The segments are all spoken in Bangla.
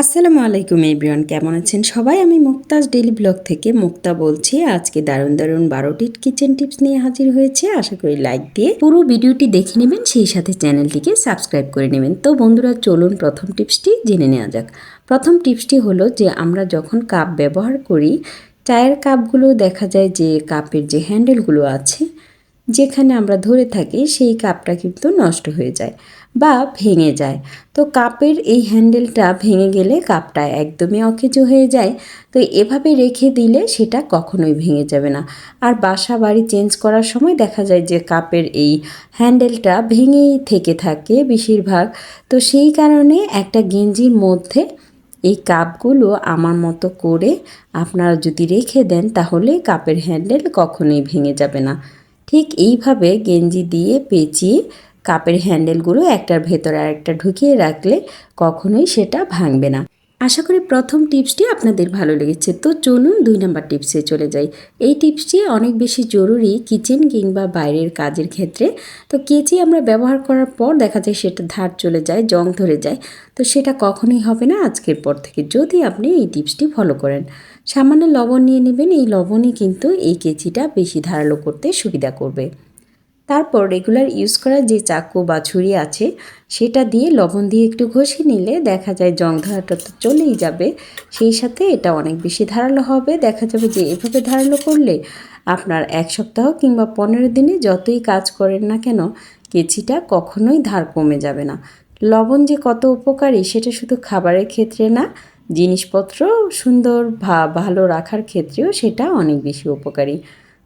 আসসালামু আলাইকুম এভরিওয়ান, কেমন আছেন সবাই? আমি মুক্তাজ ডেলি ব্লগ থেকে মুক্তা বলছি। আজকে দারুণ দারুণ বারোটি কিচেন টিপস নিয়ে হাজির হয়েছে। আশা করি লাইক দিয়ে পুরো ভিডিওটি দেখে নেবেন, সেই সাথে চ্যানেলটিকে সাবস্ক্রাইব করে নেবেন। তো বন্ধুরা, চলুন প্রথম টিপসটি জেনে নেওয়া যাক। প্রথম টিপসটি হলো যে, আমরা যখন কাপ ব্যবহার করি, চায়ের কাপগুলো দেখা যায় যে, কাপের যে হ্যান্ডেলগুলো আছে, যেখানে আমরা ধরে থাকি, সেই কাপটা কিন্তু নষ্ট হয়ে যায়। বা ভেঙে যায়। তো কাপের এই হ্যান্ডেলটা ভেঙে গেলে কাপটা একদমই অকেজো হয়ে যায়। তো এভাবে রেখে দিলে সেটা কখনোই ভেঙে যাবে না। আর বাসা বাড়ি চেঞ্জ করার সময় দেখা যায় যে কাপের এই হ্যান্ডেলটা ভেঙেই থেকে থাকে বেশিরভাগ। তো সেই কারণে একটা গেঞ্জির মধ্যে এই কাপগুলো আমার মতো করে আপনারা যদি রেখে দেন তাহলে কাপের হ্যান্ডেল কখনোই ভেঙে যাবে না। ঠিক এইভাবে গেঞ্জি দিয়ে পেঁচিয়ে কাপের হ্যান্ডেলগুলো একটার ভেতরে আরেকটা ঢুকিয়ে রাখলে কখনোই সেটা ভাঙবে না। আশা করি প্রথম টিপসটি আপনাদের ভালো লেগেছে। তো চলুন দুই নম্বর টিপসে চলে যাই। এই টিপসটি অনেক বেশি জরুরি কিচেন কিংবা বাইরের কাজের ক্ষেত্রে। তো কেচি আমরা ব্যবহার করার পর দেখা যায় সেটা ধার চলে যায়, জং ধরে যায়। তো সেটা কখনোই হবে না আজকের পর থেকে যদি আপনি এই টিপসটি ফলো করেন। সামান্য লবণ নিয়ে নেবেন, এই লবণই কিন্তু এই কেচিটা বেশি ধারালো করতে সুবিধা করবে। তারপর রেগুলার ইউজ করা যে চাকু বা ছুরি আছে, সেটা দিয়ে লবণ দিয়ে একটু ঘষে নিলে দেখা যায় জং ধরাটা তো চলেই যাবে। সেই সাথে এটা অনেক বেশি ধারালো হবে। দেখা যাবে যে এভাবে ধারালো করলে আপনার এক সপ্তাহ কিংবা পনেরো দিনে যতই কাজ করেন না কেন, কেচিটা কখনোই ধার কমে যাবে না। লবণ যে কত উপকারী, সেটা শুধু খাবারের ক্ষেত্রে না, জিনিসপত্র সুন্দর ভা, ভালো রাখার ক্ষেত্রেও সেটা অনেক বেশি উপকারী।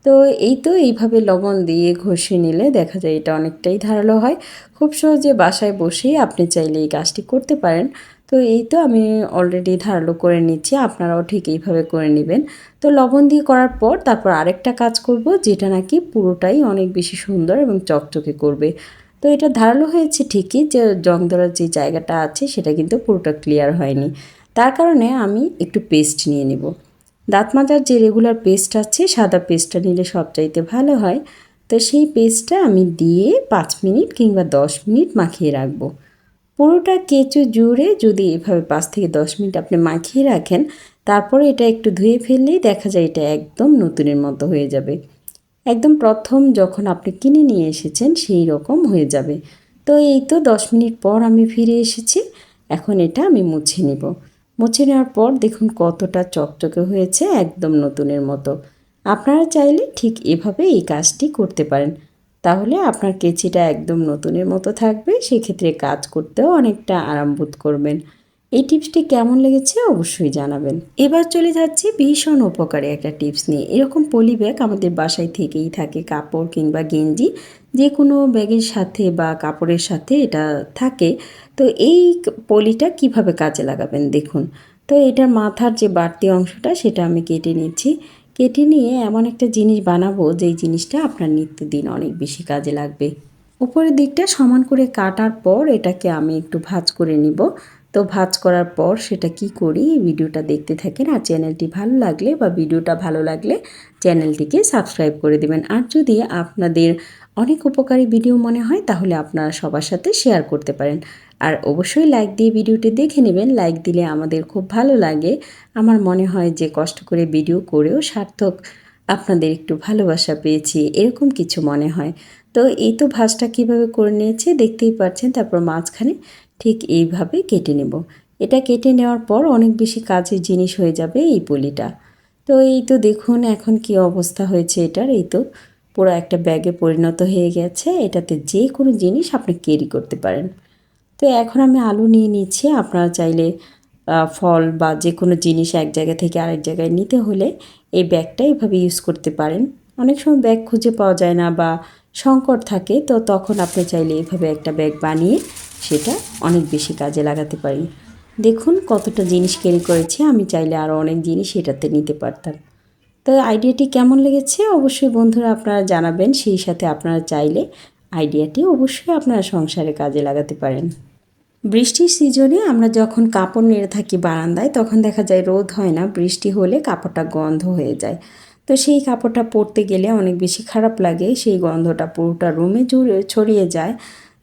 তো এই তো এইভাবে লবণ দিয়ে ঘষে নিলে দেখা যায় এটা অনেকটাই ধারালো হয়। খুব সহজে বাসায় বসেই আপনি চাইলে এই কাজটি করতে পারেন। তো এই তো আমি অলরেডি ধারালো করে নিচ্ছি, আপনারাও ঠিক এইভাবে করে নেবেন। তো লবণ দিয়ে করার পর তারপর আরেকটা কাজ করব, যেটা নাকি পুরোটাই অনেক বেশি সুন্দর এবং চকচকে করবে। তো এটা ধারালো হয়েছে ঠিকই, যে জং ধরার যে জায়গাটা আছে সেটা কিন্তু পুরোটা ক্লিয়ার হয়নি। তার কারণে আমি একটু পেস্ট নিয়ে নেব। দাঁত মাজার যে রেগুলার পেস্ট আছে, সাদা পেস্টটা নিলে সবচাইতে ভালো হয়। তো সেই পেস্টটা আমি দিয়ে পাঁচ মিনিট কিংবা দশ মিনিট মাখিয়ে রাখব। পুরোটা কেঁচো জুড়ে যদি এভাবে পাঁচ থেকে দশ মিনিট আপনি মাখিয়ে রাখেন, তারপরে এটা একটু ধুয়ে ফেললেই দেখা যায় এটা একদম নতুনের মতো হয়ে যাবে। একদম প্রথম যখন আপনি কিনে নিয়ে এসেছেন, সেই রকম হয়ে যাবে। তো এই তো দশ মিনিট পর আমি ফিরে এসেছি, এখন এটা আমি মুছে নিব। মুছে নেওয়ার পর দেখুন কতটা চকচকে হয়েছে একদম নতুনের মতো। আপনারা চাইলে ঠিক এভাবে এই কাজটি করতে পারেন। তাহলে আপনার কেচিটা একদম নতুনের মতো থাকবে, সেক্ষেত্রে কাজ করতেও অনেকটা আরাম বোধ করবেন। এই টিপসটি কেমন লেগেছে অবশ্যই জানাবেন। এবার চলে যাচ্ছি ভীষণ উপকারী একটা টিপস নিয়ে। এরকম পলি ব্যাগ আমাদের বাসায় থেকেই থাকে, কাপড় কিংবা গেঞ্জি। যে কোনো ব্যাগের সাথে বা কাপড়ের সাথে এটা থাকে, তো এই পলিটা কীভাবে কাজে লাগাবেন দেখুন। তো এটার মাথার যে বাড়তি অংশটা সেটা আমি কেটে নিচ্ছি। কেটে নিয়ে এমন একটা জিনিস বানাবো যেই জিনিসটা আপনার নিত্যদিন অনেক বেশি কাজে লাগবে। উপরের দিকটা সমান করে কাটার পর এটাকে আমি একটু ভাজ করে নিব। তো ভাজ করার পর সেটা কি করি ভিডিওটা দেখতে থাকেন আর চ্যানেলটি ভালো লাগলে বা ভিডিওটা ভালো লাগলে চ্যানেলটিকে সাবস্ক্রাইব করে দেবেন। আর যদি আপনাদের অনেক উপকারী ভিডিও মনে হয়, তাহলে আপনারা সবার সাথে শেয়ার করতে পারেন। আর অবশ্যই লাইক দিয়ে ভিডিওটি দেখে নেবেন। লাইক দিলে আমাদের খুব ভালো লাগে। আমার মনে হয় যে কষ্ট করে ভিডিও করেও সার্থক আপনাদের একটু ভালোবাসা পেয়েছি, এরকম কিছু মনে হয়। তো এই তো ভাজটা কীভাবে করে নিয়েছে দেখতেই পাচ্ছেন তারপর মাঝখানে ঠিক এইভাবে কেটে নেব। এটা কেটে নেওয়ার পর অনেক বেশি কাজের জিনিস হয়ে যাবে এই পলিটা। তো এই তো দেখুন এখন কি অবস্থা হয়েছে এটার, এই তো পুরো একটা ব্যাগে পরিণত হয়ে গেছে। এটাতে যে কোনো জিনিস আপনি ক্যারি করতে পারেন। তো এখন আমি আলু নিয়ে নিচ্ছি। আপনারা চাইলে ফল বা যে কোনো জিনিস এক জায়গা থেকে আরেক জায়গায় নিতে হলে এই ব্যাগটা এভাবে ইউজ করতে পারেন। অনেক সময় ব্যাগ খুঁজে পাওয়া যায় না বা সংকট থাকে, তো তখন আপনি চাইলে এভাবে একটা ব্যাগ বানিয়ে সেটা অনেক বেশি কাজে লাগাতে পারি দেখুন কতটা জিনিস ক্যারি করেছে। আমি চাইলে আরও অনেক জিনিস এটাতে নিতে পারতাম। তো আইডিয়াটি কেমন লেগেছে অবশ্যই বন্ধুরা আপনারা জানাবেন, সেই সাথে আপনারা চাইলে আইডিয়াটি অবশ্যই আপনারা সংসারে কাজে লাগাতে পারেন। বৃষ্টির সিজনে আমরা যখন কাপড় নেড়ে থাকি বারান্দায়, তখন দেখা যায় রোদ হয় না, বৃষ্টি হলে কাপড়টা গন্ধ হয়ে যায়। তো সেই কাপড়টা পরতে গেলে অনেক বেশি খারাপ লাগে, সেই গন্ধটা পুরোটা রুমে ছড়িয়ে যায়।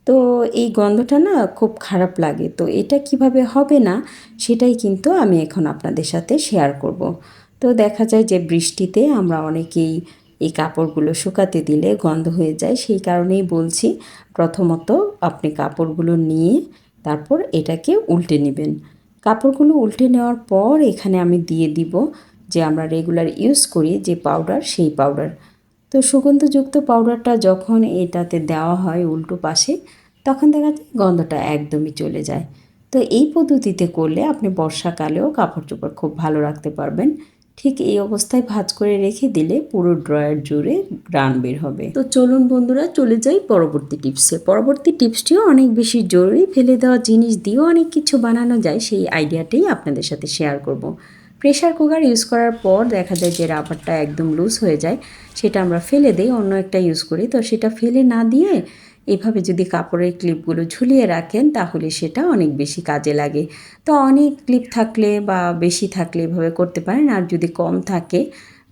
তো এই গন্ধটা না খুব খারাপ লাগে। তো এটা কীভাবে হবে না, সেটাই কিন্তু আমি এখন আপনাদের সাথে শেয়ার করব। তো দেখা যায় যে বৃষ্টিতে আমরা অনেকেই এই কাপড়গুলো শুকাতে দিলে গন্ধ হয়ে যায়। সেই কারণেই বলছি প্রথমত আপনি কাপড়গুলো নিয়ে তারপর এটাকে উল্টে নেবেন। কাপড়গুলো উল্টে নেওয়ার পর এখানে আমি দিয়ে দিব যে আমরা রেগুলার ইউজ করি যে পাউডার, সেই পাউডার। তো সুগন্ধযুক্ত পাউডারটা যখন এটাতে দেওয়া হয় উল্টো পাশে, তখন দেখা যায় গন্ধটা একদমই চলে যায়। তো এই পদ্ধতিতে করলে আপনি বর্ষাকালেও কাপড় চোপড় খুব ভালো রাখতে পারবেন। ঠিক এই অবস্থায় ভাজ করে রেখে দিলে পুরো ড্রয়ার জুড়ে গ্রান বের হবে। তো চলুন বন্ধুরা, চলে যাই পরবর্তী টিপসে। পরবর্তী টিপসটিও অনেক বেশি জরুরি। ফেলে দেওয়া জিনিস দিয়েও অনেক কিছু বানানো যায়, সেই আইডিয়াটাই আপনাদের সাথে শেয়ার করব। প্রেশার কুকার ইউজ করার পর দেখা যায় যে রাবারটা একদম লুজ হয়ে যায়, সেটা আমরা ফেলে দিই, অন্য একটা ইউজ করি। তো সেটা ফেলে না দিয়ে এভাবে যদি কাপড়ের ক্লিপগুলো ঝুলিয়ে রাখেন, তাহলে সেটা অনেক বেশি কাজে লাগে। তো অনেক ক্লিপ থাকলে বা বেশি থাকলে এভাবে করতে পারেন। আর যদি কম থাকে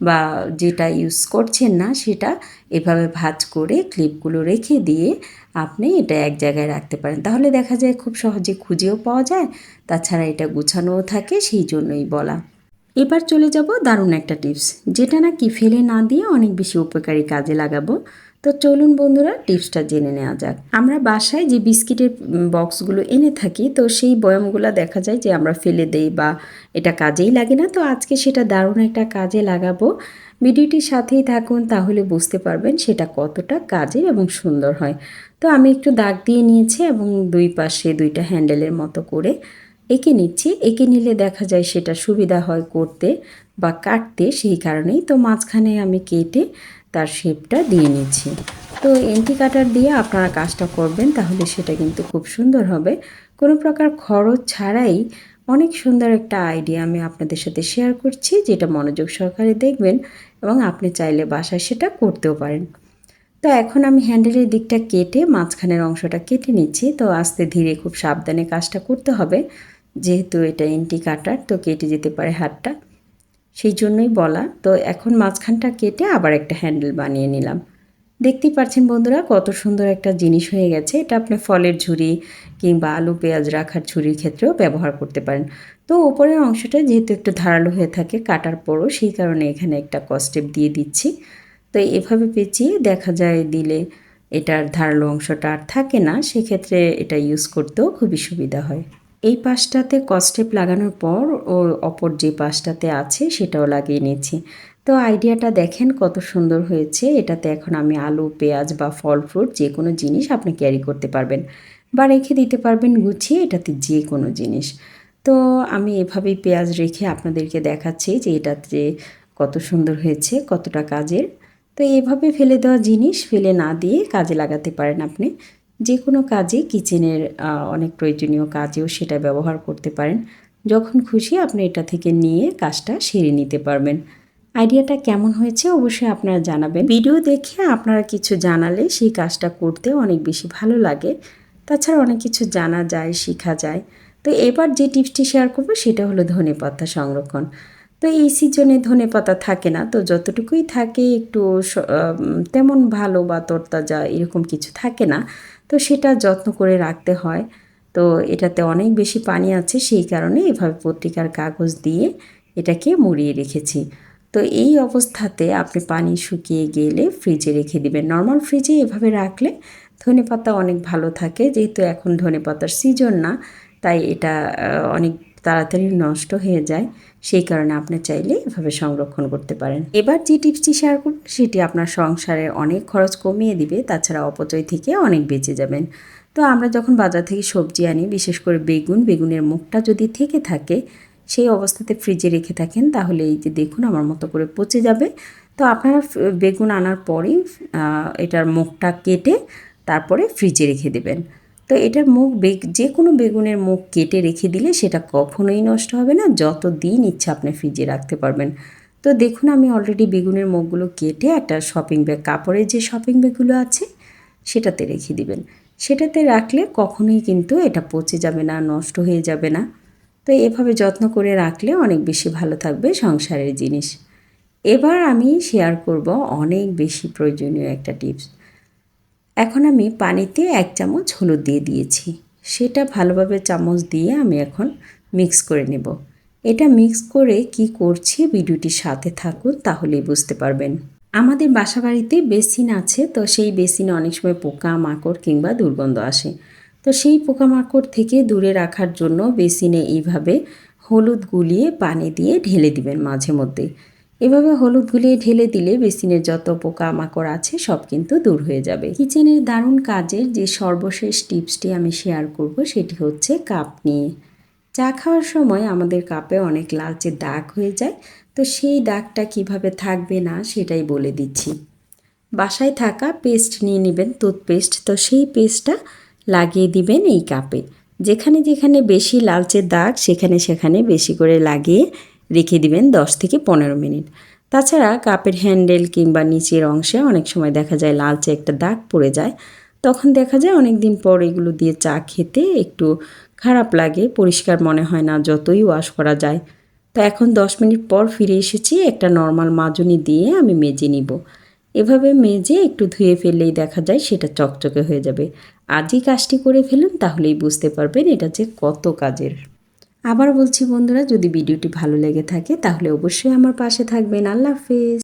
বা যেটা ইউজ করছেন না, সেটা এভাবে ভাজ করে ক্লিপগুলো রেখে দিয়ে আপনি এটা এক জায়গায় রাখতে পারেন। তাহলে দেখা যায় খুব সহজে খুঁজেও পাওয়া যায়, তাছাড়া এটা গুছানোও থাকে, সেই জন্যই বলা। এবার চলে যাব দারুণ একটা টিপস, যেটা নাকি ফেলে না দিয়ে অনেক বেশি উপকারী কাজে লাগাবো। তো চলুন বন্ধুরা, টিপসটা জেনে নেওয়া যাক। আমরা বাসায় যে বিস্কিটের বক্সগুলো এনে থাকি, তো সেই বয়ামগুলো দেখা যায় যে আমরা ফেলে দেই বা এটা কাজেই লাগে না। তো আজকে সেটা দারুণ একটা কাজে লাগাবো। ভিডিওটির সাথেই থাকুন, তাহলে বুঝতে পারবেন সেটা কতটা কাজের এবং সুন্দর হয়। তো আমি একটু দাগ দিয়ে নিয়েছি এবং দুই পাশে দুইটা হ্যান্ডেলের মতো করে এঁকে নিচ্ছি। এঁকে নিলে দেখা যায় সেটা সুবিধা হয় করতে বা কাটতে, সেই কারণেই। তো মাঝখানে আমি কেটে তার শেপটা দিয়ে নিচ্ছি। তো এন্টি কাটার দিয়ে আপনারা কাজটা করবেন, তাহলে সেটা কিন্তু খুব সুন্দর হবে। কোনো প্রকার খরচ ছাড়াই অনেক সুন্দর একটা আইডিয়া আমি আপনাদের সাথে শেয়ার করছি, যেটা মনোযোগ সহকারে দেখবেন এবং আপনি চাইলে বাসায় সেটা করতেও পারেন। তো এখন আমি হ্যান্ডেলের দিকটা কেটে মাঝখানের অংশটা কেটে নিচ্ছি। তো আস্তে ধীরে খুব সাবধানে কাজটা করতে হবে, যেহেতু এটা এন্টি কাটার, তো কেটে যেতে পারে হাতটা। সেই জন্যই বলা। তো এখন মাঝখানটা কেটে আবার একটা হ্যান্ডেল বানিয়ে নিলাম। দেখতেই পাচ্ছেন বন্ধুরা, কত সুন্দর একটা জিনিস হয়ে গেছে। এটা আপনি ফলের ঝুড়ি কিংবা আলু, পেঁয়াজ রাখার ঝুড়ির ক্ষেত্রেও ব্যবহার করতে পারেন। তো ওপরের অংশটা যেহেতু একটু ধারালো হয়ে থাকে, কাটার পরও সেই কারণে এখানে একটা কস্টেপ দিয়ে দিচ্ছি। তো এভাবে পেঁচিয়ে দেখা যায় দিলে এটার ধারালো অংশটা আর থাকে না, সেক্ষেত্রে এটা ইউজ করতেও খুবই সুবিধা হয়। এই পাশটাতে কস্টেপ লাগানোর পর ও অপর যে পাশটাতে আছে সেটাও লাগিয়ে নিচ্ছি তো আইডিয়াটা দেখেন কত সুন্দর হয়েছে। এটাতে এখন আমি আলু, পেঁয়াজ বা ফল ফ্রুট যে কোনো জিনিস আপনি ক্যারি করতে পারবেন বা রেখে দিতে পারবেন গুছিয়ে এটাতে যে কোনো জিনিস। তো আমি এভাবেই পেঁয়াজ রেখে আপনাদেরকে দেখাচ্ছি যে এটাতে কত সুন্দর হয়েছে, কতটা কাজের। তো এভাবে ফেলে দেওয়া জিনিস ফেলে না দিয়ে কাজে লাগাতে পারেন আপনি। যে কোনো কাজে কিচেনের অনেক প্রয়োজনীয় কাজেও সেটা ব্যবহার করতে পারেন। যখন খুশি আপনি এটা থেকে নিয়ে কাজটা সেরে নিতে পারবেন। আইডিয়াটা কেমন হয়েছে অবশ্যই আপনারা জানাবেন। ভিডিও দেখে আপনারা কিছু জানালে সেই কাজটা করতে অনেক বেশি ভালো লাগে। তাছাড়া অনেক কিছু জানা যায়, শেখা যায়। তো এবার যে টিপসটি শেয়ার করব সেটা হলো ধনে পাতা সংরক্ষণ। তো এই সিজনে ধনে পাতা থাকে না, তো যতটুকুই থাকে একটু তেমন ভালো বা তরতাজা এরকম কিছু থাকে না। তো সেটা যত্ন করে রাখতে হয়। তো এটাতে অনেক বেশি পানি আছে, সেই কারণে এভাবে পত্রিকার কাগজ দিয়ে এটাকে মুড়িয়ে রেখেছি। তো এই অবস্থাতে আপনি পানি শুকিয়ে গেলে ফ্রিজে রেখে দিবেন। নর্মাল ফ্রিজে এভাবে রাখলে ধনে পাতা অনেক ভালো থাকে, যেহেতু এখন ধনে পাতার সিজন না, তাই এটা অনেক তাড়াতাড়ি নষ্ট হয়ে যায়, সেই কারণে আপনি চাইলে এভাবে সংরক্ষণ করতে পারেন। এবার যে টিপসটি শেয়ার করব, সেটি আপনার সংসারে অনেক খরচ কমিয়ে দিবে, তাছাড়া অপচয় থেকে অনেক বেঁচে যাবেন। তো আমরা যখন বাজার থেকে সবজি আনি, বিশেষ করে বেগুন, বেগুনের মুখটা যদি থেকে থাকে, সেই অবস্থাতে ফ্রিজে রেখে থাকেন, তাহলে এই যে দেখুন আমার মতো করে পচে যাবে। তো আপনারা বেগুন আনার পরেই এটার মুখটা কেটে তারপরে ফ্রিজে রেখে দেবেন। তো এটার মুখ বেগ যে কোনো বেগুনের মুখ কেটে রেখে দিলে সেটা কখনোই নষ্ট হবে না যত দিন ইচ্ছা আপনি ফ্রিজে রাখতে পারবেন। তো দেখুন, আমি অলরেডি বেগুনের মুখগুলো কেটে একটা শপিং ব্যাগ কাপড়ের যে শপিং ব্যাগগুলো আছে, সেটাতে রেখে দিবেন। সেটাতে রাখলে কখনোই কিন্তু এটা পচে যাবে না, নষ্ট হয়ে যাবে না। তো এভাবে যত্ন করে রাখলে অনেক বেশি ভালো থাকবে সংসারের জিনিস। এবার আমি শেয়ার করব অনেক বেশি প্রয়োজনীয় একটা টিপস এখন আমি পানিতে এক চামচ হলুদ দিয়ে দিয়েছি। সেটা ভালোভাবে চামচ দিয়ে আমি এখন মিক্স করে নেব। এটা মিক্স করে কি করছি ভিডিওটির সাথে থাকুন তাহলেই বুঝতে পারবেন। আমাদের বাসাবাড়িতে বেসিন আছে, তো সেই বেসিনে অনেক সময় পোকা মাকড় কিংবা দুর্গন্ধ আসে। তো সেই পোকামাকড় থেকে দূরে রাখার জন্য বেসিনে এইভাবে হলুদ গুলিয়ে পানি দিয়ে ঢেলে দিবেন মাঝে মধ্যে। এভাবে হলুদ গুলিয়ে ঢেলে দিলে বেসিনের যত পোকা মাকড় আছে সব কিন্তু দূর হয়ে যাবে। কিচেনের দারুণ কাজের যে সর্বশেষ টিপসটি আমি শেয়ার করব সেটি হচ্ছে কাপ নিয়ে। চা খাওয়ার সময় আমাদের কাপে অনেক লালচে দাগ হয়ে যায়, তো সেই দাগটা কীভাবে থাকবে না সেটাই বলে দিচ্ছি। বাসায় থাকা পেস্ট নিয়ে নেবেন টুথপেস্ট, তো সেই পেস্টটা লাগিয়ে দিবেন এই কাপে। যেখানে যেখানে বেশি লালচে দাগ, সেখানে সেখানে বেশি করে লাগিয়ে রেখে দিবেন দশ থেকে পনেরো মিনিট। তাছাড়া কাপের হ্যান্ডেল কিংবা নিচের অংশে অনেক সময় দেখা যায় লালচে একটা দাগ পড়ে যায়। তখন দেখা যায় অনেক দিন পর এগুলো দিয়ে চা খেতে একটু খারাপ লাগে, পরিষ্কার মনে হয় না যতই ওয়াশ করা যায়। তো এখন দশ মিনিট পর ফিরে এসেছি, একটা নর্মাল মাজনি দিয়ে আমি মেজে নিব। এভাবে মেজে একটু ধুয়ে ফেললেই দেখা যায় সেটা চকচকে হয়ে যাবে। আজই কাজটি করে ফেলুন তাহলেই বুঝতে পারবেন এটা যে কত কাজের। আবার বলছি বন্ধুরা, যদি ভিডিওটি ভালো লেগে থাকে তাহলে অবশ্যই আমার পাশে থাকবেন। আল্লাহ হাফেজ।